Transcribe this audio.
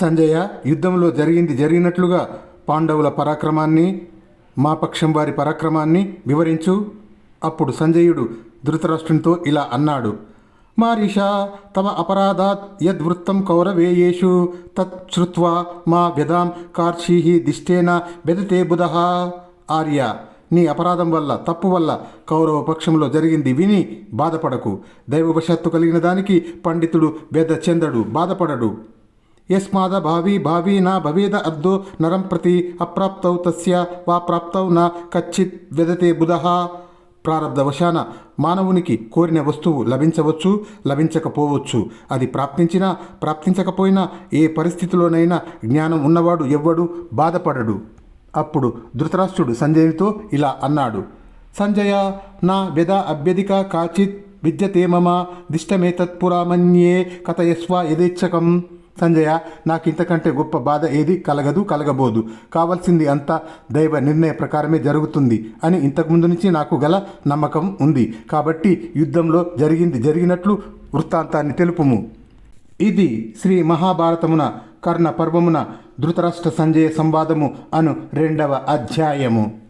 సంజయ యుద్ధంలో జరిగింది జరిగినట్లుగా పాండవుల పరాక్రమాన్ని మా పక్షం వారి పరాక్రమాన్ని వివరించు. అప్పుడు సంజయుడు ధృతరాష్ట్రునితో ఇలా అన్నాడు. మారీషా తమ అపరాధాత్ యద్వృత్తం కౌరవేయేషు. తత్ శ్రుత్వా మా వ్యదాం కార్షీహి దిష్టేన బెదతే బుధ. ఆర్య నీ అపరాధం వల్ల తప్పు వల్ల కౌరవ పక్షంలో జరిగింది విని బాధపడకు. దైవవశత్తు కలిగిన దానికి పండితుడు బెద చెందడు బాధపడడు. యస్మాద భావి భావి నా భవేద అర్ధో నరం ప్రతి అప్రాప్తౌ తస్య వా ప్రాప్తౌ నా కచ్చిత్ వెదతే బుధ. ప్రారంధవశాన మానవునికి కోరిన వస్తువు లభించవచ్చు లభించకపోవచ్చు. అది ప్రాప్తించినా ప్రాప్తించకపోయినా ఏ పరిస్థితిలోనైనా జ్ఞానం ఉన్నవాడు ఎవ్వడు బాధపడడు. అప్పుడు ధృతరాష్ట్రుడు సంజయునితో ఇలా అన్నాడు. సంజయ నా వ్యద అభ్యధిక కాచిత్ విద్యతే మమ దిష్టమేతత్పురామన్యే కథయస్వ యథేచ్ఛకం. సంజయ నాకు ఇంతకంటే గొప్ప బాధ ఏది? కలగదు కలగబోదు. కావాల్సింది అంతా దైవ నిర్ణయ ప్రకారమే జరుగుతుంది అని ఇంతకుముందు నుంచి నాకు గల నమ్మకం ఉంది. కాబట్టి యుద్ధంలో జరిగింది జరిగినట్లు వృత్తాంతాన్ని తెలుపుము. ఇది శ్రీ మహాభారతమున కర్ణ పర్వమున ధృతరాష్ట్ర సంజయ సంవాదము అను రెండవ అధ్యాయము.